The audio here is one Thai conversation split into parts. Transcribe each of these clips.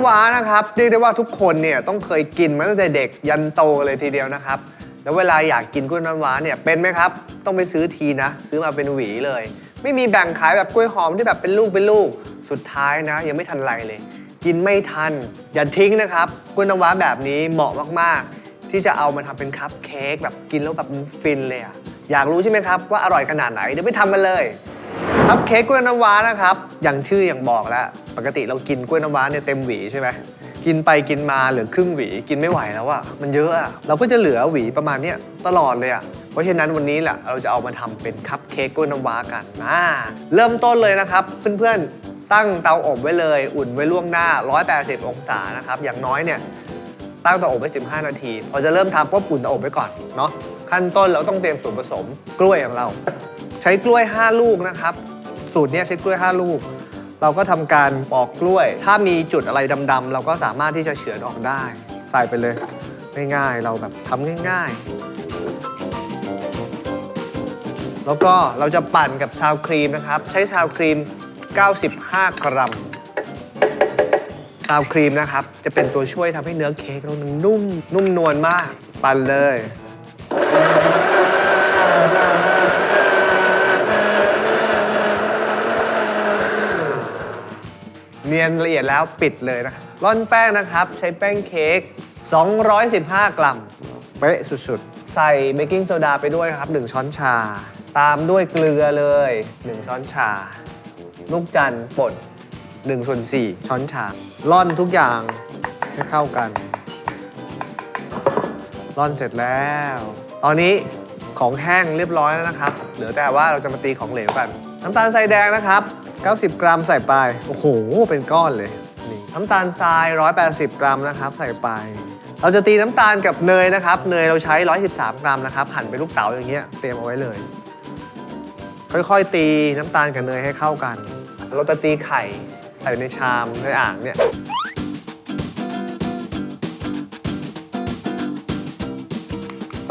ำว้านะครับเรียกได้ว่าทุกคนเนี่ยต้องเคยกินมาตั้งแต่เด็กยันโตเลยทีเดียวนะครับ แล้วเวลาอยากกินกล้วยน้ำว้าเนี่ยเป็นไหมครับ ต้องไปซื้อทีนะ ซื้อมาเป็นหวีเลย ไม่มีแบ่งขายแบบกล้วยหอมที่แบบเป็นลูกเป็นลูกสุดท้ายนะ ยังไม่ทันไรเลย กินไม่ทัน อย่าทิ้งนะครับกล้วยน้ำว้าแบบนี้เหมาะมากๆ ที่จะเอามาทำเป็นคัพเค้กแบบกินแล้วแบบฟินเลยอะอยากรู้ใช่ไหมครับว่าอร่อยขนาดไหนเดี๋ยวไปทำกันเลย คัพเค้กกล้วยน้ำว้านะครับ อย่างชื่ออย่างบอกแล้ว ปกติเรากินกล้วยน้ำว้าเนี่ยเต็มหวีใช่ไหมกินไปกินมาเหลือครึ่งหวีกินไม่ไหวแล้วอะมันเยอะอะเราก็จะเหลือหวีประมาณเนี้ยตลอดเลยอะเพราะฉะนั้นวันนี้แหละเราจะเอามาทำเป็นคัพเค้กกล้วยน้ำว้ากันนะเริ่มต้นเลยนะครับ เพื่อนๆตั้งเตาอบไว้เลย อุ่นไว้ล่วงหน้า 180 องศานะครับอย่างน้อยเนี่ยตั้งเตาอบไว้ 15 นาที พอจะเริ่มทำก็อุ่นเตาอบไว้ก่อนเนาะขั้นต้นเราต้องเตรียมส่วนผสมกล้วยของเรา ใช้กล้วย 5 ลูกนะครับ สูตรเนี้ยใช้กล้วย 5 ลูก เราก็ทำการปอกกล้วย ถ้ามีจุดอะไรดำๆเราก็สามารถที่จะเฉือนออกได้ ใส่ไปเลย ง่ายๆ เราแบบทำง่าย ๆ แล้วก็เราจะปั่นกับชาวครีมนะครับ ใช้ชาวครีม 95 กรัม ซาวครีมนะครับ จะเป็นตัวช่วยทำให้เนื้อเค้กเรานนุ่ม นุ่มนวลมาก ปั่นเลย เนียนละเอียดแล้วปิดเลยนะร่อนแป้งนะครับ ใช้แป้งเค้ก 215 กรัมเป๊ะสุดๆ ใส่เบกกิ้งโซดาไปด้วยครับ 1 ช้อนชา ตามด้วยเกลือเลย 1 ช้อนชา ลูกจันทร์ป่น1ส่วน4ช้อนชา ร่อนทุกอย่างให้เข้ากัน ร่อนเสร็จแล้ว ตอนนี้ของแห้งเรียบร้อยแล้วนะครับ เหลือแต่ว่าเราจะมาตีของเหลวกัน น้ำตาลทรายแดงนะครับ 90 กรัมใส่ไป โอ้โห เป็นก้อนเลย นี่น้ำตาลทราย 180 กรัมนะครับ ใส่ไป เราจะตีน้ำตาลกับเนยนะครับ เนยเราใช้ 113 กรัมนะครับ หั่นเป็นลูกเต๋าอย่างเงี้ย เตรียมเอาไว้เลย ค่อยๆ ตีน้ำตาลกับเนยให้เข้ากัน เราจะตีไข่ใส่ในชามในอ่างเนี่ย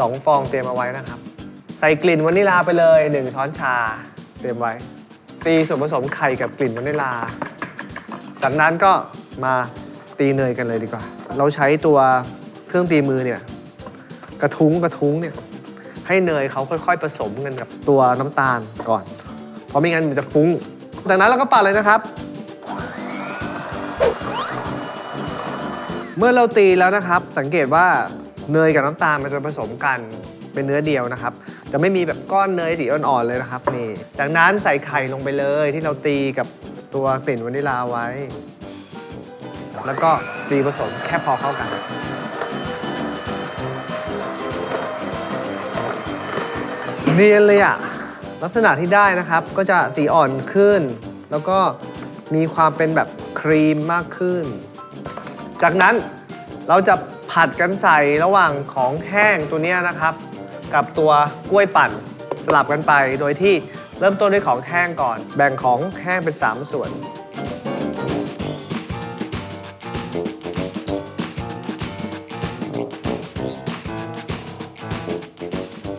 สองฟองเตรียมเอาไว้นะครับ ใส่กลิ่นวานิลาไปเลย 1 ช้อนชาเตรียมไว้ ตีส่วนผสมไข่กับกลิ่นวานิลา จากนั้นก็มาตีเนยกันเลยดีกว่า เราใช้ตัวเครื่องตีมือเนี่ยกระทุ้งกระทุ้งเนี่ยให้เนยเขาค่อยๆผสมกันกับตัวน้ำตาลก่อน เพราะไม่งั้นมันจะฟุ้ง จากนั้นเราก็ปั่นเลยนะครับ เมื่อเราตีแล้วนะครับ สังเกตว่าเนยกับน้ำตาลมันจะผสมกันเป็นเนื้อเดียวนะครับ จะไม่มีแบบก้อนเนยสีอ่อนๆเลยนะครับนี่ จากนั้นใส่ไข่ลงไปเลยที่เราตีกับตัวกลิ่นวานิลาไว้ แล้วก็ตีผสมแค่พอเข้ากัน เนียนเลยอะลักษณะที่ได้นะครับก็จะสีอ่อนขึ้น แล้วก็มีความเป็นแบบครีมมากขึ้น จากนั้นเราจะผัดกันใส่ระหว่างของแห้งตัวเนี้ยนะครับ กับตัวกล้วยปั่นสลับกันไป โดยที่เริ่มต้นด้วยของแห้งก่อน แบ่งของแห้งเป็น 3 ส่วน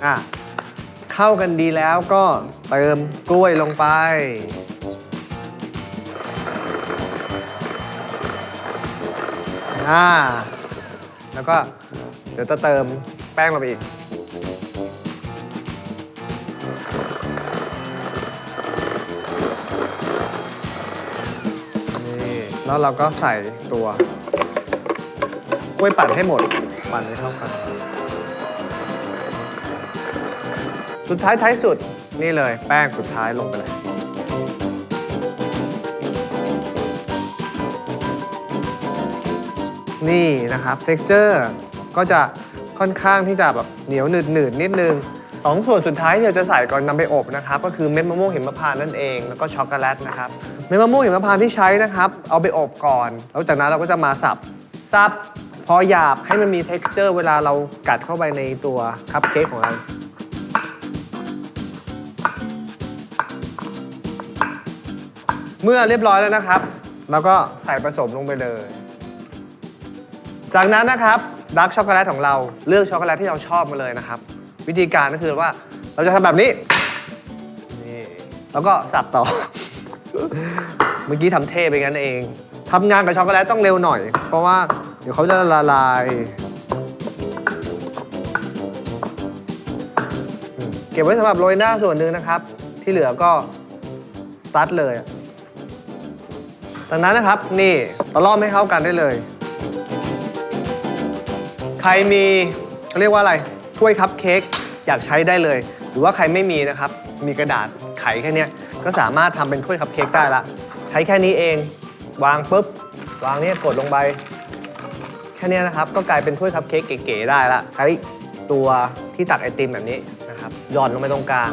อะ เข้ากันดีแล้วก็เติมกล้วยลงไป อ่า แล้วก็เดี๋ยวจะเติมแป้งลงไปอีก แล้วเราก็ใส่ตัวกล้วยปั่นให้หมด ปั่นให้เข้ากัน สุดท้ายท้ายสุดนี่เลยแป้งสุดท้ายลงไปเลย นี่นะครับเท็กเจอร์ก็จะค่อนข้างที่จะแบบเหนียวหนืดหนืดนิดนึง สองส่วนสุดท้ายที่เราจะใส่ก่อนนำไปอบนะครับก็คือเม็ดมะม่วงหิมพานต์นั่นเองแล้วก็ช็อกโกแลตนะครับเม็ดมะม่วงหิมพานต์ที่ใช้นะครับ เอาไปอบก่อน แล้วจากนั้นเราก็จะมาสับสับพอหยาบให้มันมี t e x t อร์เวลาเรากัดเข้าไปในตัวคัพเค้กของเราเมื่อเรียบร้อยแล้วนะครับ เราก็ใส่ผสมลงไปเลย จากนั้นนะครับดาร์กช็อกโกแลตของเราเลือกช็อกโกแลตที่เราชอบมาเลยนะครับ วิธีการก็คือว่า เราจะทำแบบนี้นี่แล้วก็สับต่อ เมื่อกี้ทำเท่ไปงั้นเองทำงานกับช็อกโกแลตต้องเร็วหน่อย เพราะว่าเดี๋ยวเขาจะละลาย เก็บไว้สำหรับโรยหน้าส่วนหนึ่งนะครับ ที่เหลือก็ซัดเลยดังนั้นนะครับนี่ตะล่อมให้เข้ากันได้เลย ใครมีเขาเรียกว่าอะไร ถ้วยคัพเค้กอยากใช้ได้เลย หรือว่าใครไม่มีนะครับ มีกระดาษไขแค่เนี้ยก็สามารถทำเป็นถ้วยคัพเค้กได้ละ ใช้แค่นี้เอง วางปุ๊บ วางเนี่ยกดลงไป แค่เนี้ยนะครับ ก็กลายเป็นถ้วยคัพเค้กเก๋ๆได้ละใช้ตัวที่ตักไอติมแบบนี้นะครับหย่อนลงไปตรงกลาง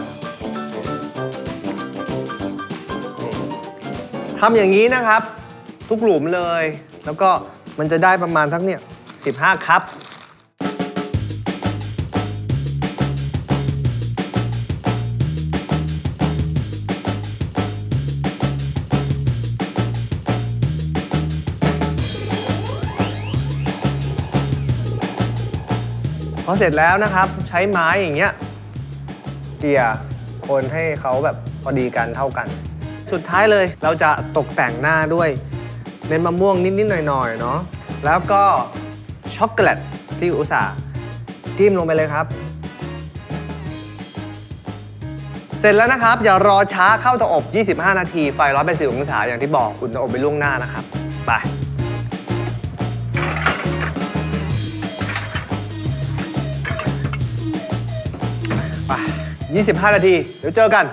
ทำอย่างนี้นะครับ ทุกหลุมเลย แล้วก็มันจะได้ประมาณทั้งเนี่ย15ครั พอเสร็จแล้วนะครับใช้ไม้อย่างเงี้ยเกี่ยคนให้เขาแบบพอดีกันเท่ากัน สุดท้ายเลยเราจะตกแต่งหน้าด้วยเม็ดมะม่วงนิดๆหน่อยๆเนาะแล้วก็ช็อกโกแลตที่อุตส่าห์จิ้มลงไปเลยครับ เสร็จแล้วนะครับ อย่ารอช้าเข้าเตาอบ 25 นาที ไฟ180องศาอย่างที่บอกอุ่นเตาอบไปล่วงหน้านะครับ ไป 25 นาที เดี๋ยวเจอกัน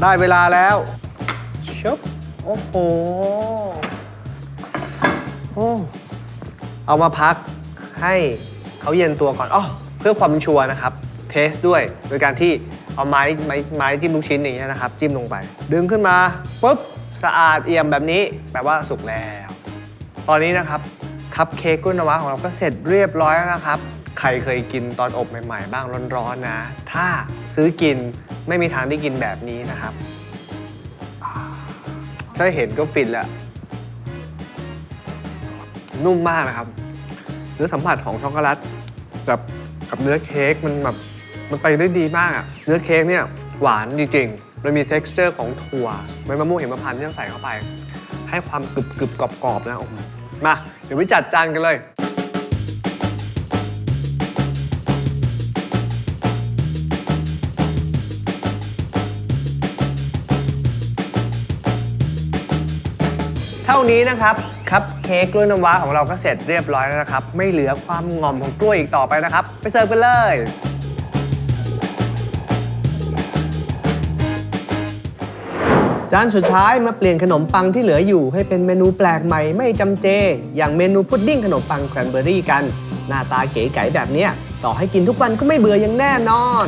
ได้เวลาแล้วชุบโอ้โหโอ้เอามาพักให้เขาเย็นตัวก่อนอ๋อเพื่อความชัวร์นะครับ เทสด้วย โดยการที่เอาไม้ไม้ไม้จิ้มลูกชิ้นอย่างเงี้ยนะครับ จิ้มลงไป ดึงขึ้นมาปุ๊บ สะอาดเอี่ยมแบบนี้ แปลว่าสุกแล้ว ตอนนี้นะครับ คัพเค้กกล้วยนว้าของเราก็เสร็จเรียบร้อยแล้วนะครับ ใครเคยกินตอนอบใหม่ๆ บ้างร้อนๆนะ ถ้าซื้อกินไม่มีทางได้กินแบบนี้นะครับอ่าถ้าเห็นก็ฟินแล้ว นุ่มมากนะครับเนื้อสัมผัสของช็อกโกแลตกับกับเนื้อเค้กมันแบบมันไปได้ดีมากอะเนื้อเค้กเนี่ยหวานจริงๆมันมี t e x t อร์ของถั่วใบมะม่วงเหิมะพานที่เราใส่เข้าไป ให้ความกรึบกรึบกรอบๆนะมา ดี๋ยวไปจัดจานกันเลย เท่านี้นะครับครับเค้กกล้วยน้ำว้าของเราก็เสร็จเรียบร้อยแล้วนะครับ ไม่เหลือความงอมของกล้วยอีกต่อไปนะครับ ไปเสิร์ฟกันเลย จานสุดท้ายมาเปลี่ยนขนมปังที่เหลืออยู่ให้เป็นเมนูแปลกใหม่ไม่จำเจ อย่างเมนูพุดดิ้งขนมปังแครนเบอรี่กัน หน้าตาเก๋ไก๋แบบเนี้ยต่อให้กินทุกวันก็ไม่เบื่ออย่างแน่นอน